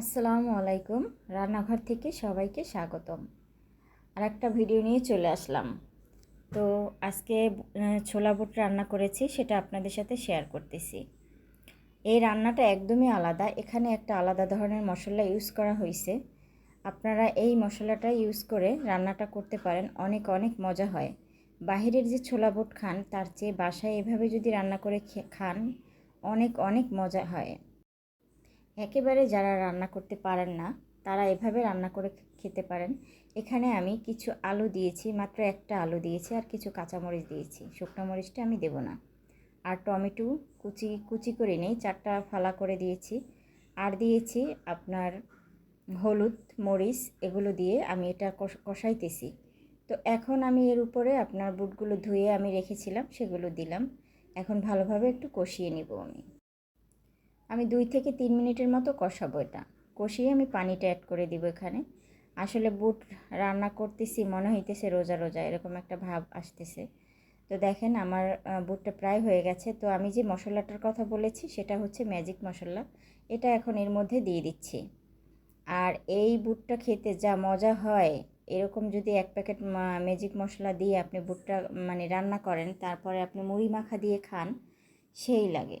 আসসালামু আলাইকুম। রান্নাঘর থেকে সবাইকে স্বাগতম। আর একটা ভিডিও নিয়ে চলে আসলাম। তো আজকে ছোলা বুট রান্না করেছি, সেটা আপনাদের সাথে শেয়ার করতেছি। এই রান্নাটা একদমই আলাদা। এখানে একটা আলাদা ধরনের মশলা ইউজ করা হয়েছে আপনারা এই মশলাটা ইউজ করে রান্নাটা করতে পারেন। অনেক অনেক মজা হয়। বাহিরের যে ছোলা বুট খান, তার চেয়ে বাসায় এভাবে যদি রান্না করে খান, অনেক অনেক মজা হয়। একেবারে যারা রান্না করতে পারেন না, তারা এভাবে রান্না করে খেতে পারেন। এখানে আমি কিছু আলু দিয়েছি, মাত্র একটা আলু দিয়েছি আর কিছু কাঁচামরিচ দিয়েছি। শুকনো মরিচটা আমি দেব না। আর টমেটো কুচি কুচি করে নেই, চারটা ফালা করে দিয়েছি। আর দিয়েছি আপনার হলুদ মরিচ, এগুলো দিয়ে আমি এটা কষ- কষাইতেছি। তো এখন আমি এর উপরে আপনার বুটগুলো ধুয়ে আমি রেখেছিলাম, সেগুলো দিলাম। এখন ভালোভাবে একটু কষিয়ে নিব আমি। আমি দুই থেকে তিন মিনিটের মতো কষাবো এটা। কষিয়ে আমি পানিটা অ্যাড করে দিব এখানে। আসলে বুট রান্না করতেছি, মনে হইতেছে রোজা রোজা, এরকম একটা ভাব আসতেছে। তো দেখেন আমার বুটটা প্রায় হয়ে গেছে। তো আমি যে মশলাটার কথা বলেছি, সেটা হচ্ছে ম্যাজিক মশলা। এটা এখন এর মধ্যে দিয়ে দিচ্ছি। আর এই বুটটা খেতে যা মজা হয়, এরকম যদি এক প্যাকেট ম্যাজিক মশলা দিয়ে আপনি বুটটা মানে রান্না করেন, তারপরে আপনি মুড়ি মাখা দিয়ে খান, সেই লাগে।